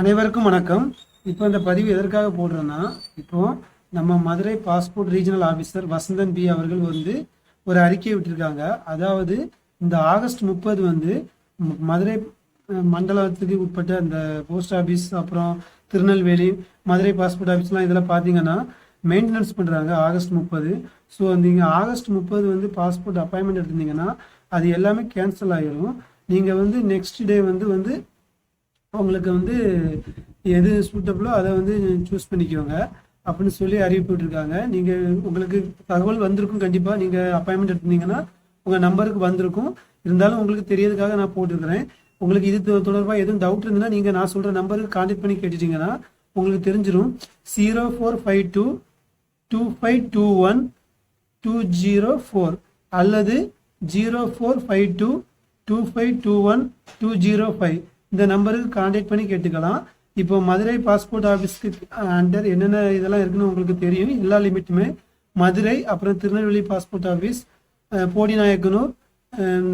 அனைவருக்கும் வணக்கம். இப்போ இந்த பதிவு எதற்காக போடுறேன்னா இப்போ நம்ம Madurai passport regional officer Vasanthan B அவர்கள் வந்து ஒரு அறிக்கையை விட்டிருக்காங்க. அதாவது இந்த ஆகஸ்ட் முப்பது வந்து மதுரை மண்டலத்துக்கு உட்பட்ட அந்த போஸ்ட் ஆஃபீஸ் அப்புறம் திருநெல்வேலி மதுரை பாஸ்போர்ட் ஆஃபீஸ்லாம் இதெல்லாம் பார்த்தீங்கன்னா மெயின்டெனன்ஸ் பண்ணுறாங்க ஆகஸ்ட் முப்பது. ஸோ நீங்கள் ஆகஸ்ட் முப்பது வந்து பாஸ்போர்ட் அப்பாயின்மெண்ட் எடுத்திருந்தீங்கன்னா அது எல்லாமே கேன்சல் ஆகிரும் நீங்கள் வந்து நெக்ஸ்ட் டே வந்து வந்து உங்களுக்கு வந்து எது சூட்டபிளோ அதை வந்து சூஸ் பண்ணிக்கோங்க. அப்படின்னு சொல்லி அறிவிப்பு விட்டுருக்காங்க நீங்கள் உங்களுக்கு தகவல் வந்திருக்கும் கண்டிப்பாக நீங்கள் அப்பாயின்மெண்ட் எடுத்திருந்தீங்கன்னா உங்கள் நம்பருக்கு வந்திருக்கும். இருந்தாலும் உங்களுக்கு தெரியறதுக்காக நான் போட்டிருக்கிறேன். உங்களுக்கு இது தொடர்பாக எதுவும் டவுட் இருந்ததுன்னா நீங்கள் நான் சொல்கிற நம்பருக்கு காண்டக்ட் பண்ணி கேட்டுட்டீங்கன்னா உங்களுக்கு தெரிஞ்சிடும் zero four five two two five two one two zero four அல்லது zero four five two two five two one two zero five இந்த நம்பருக்கு காண்டாக்ட் பண்ணி கேட்டுக்கலாம். இப்போ மதுரை பாஸ்போர்ட் ஆஃபீஸ்க்கு அண்டர் என்னென்ன இதெல்லாம் இருக்குன்னு உங்களுக்கு தெரியும். எல்லா லிமிட்டுமே மதுரை அப்புறம் திருநெல்வேலி பாஸ்போர்ட் ஆஃபீஸ் போடிநாயக்கனூர்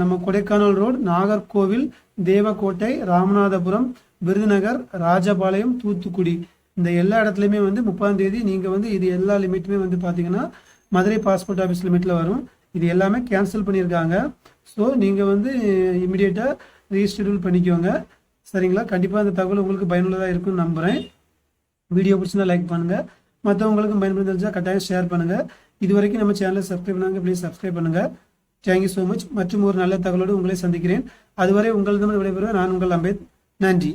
நம்ம கொடைக்கானல் ரோடு நாகர்கோவில் தேவக்கோட்டை ராமநாதபுரம் விருதுநகர் ராஜபாளையம் தூத்துக்குடி. இந்த எல்லா இடத்துலையுமே வந்து முப்பதாம் தேதி நீங்கள் வந்து இது எல்லா லிமிட்டுமே வந்து பார்த்தீங்கன்னா மதுரை பாஸ்போர்ட் ஆஃபீஸ் லிமிட்டில் வரும். இது எல்லாமே கேன்சல் பண்ணியிருக்காங்க. ஸோ நீங்கள் வந்து இமிடியேட்டாக ரீஷெடியூல் பண்ணிக்கோங்க. சரிங்களா? கண்டிப்பாக அந்த தகவல் உங்களுக்கு பயனுள்ளதாக இருக்கும்னு நம்புகிறேன் வீடியோ பிடிச்சிருந்தா லைக் பண்ணுங்கள் மற்றவங்களுக்கும் பயன்படுத்த தெரிஞ்சால் கட்டாயம் ஷேர் பண்ணுங்கள் இது வரைக்கும் நம்ம சேனலை சப்ஸ்கிரைப் பண்ணாங்க ப்ளீஸ் சப்ஸ்கிரைப் பண்ணுங்கள் தேங்க்யூ ஸோ மச் மற்றும் ஒரு நல்ல தகவலோடு உங்களை சந்திக்கிறேன். அதுவரை உங்களிடம் விடைபெறுவேன். நான் உங்கள் அம்பேத். நன்றி.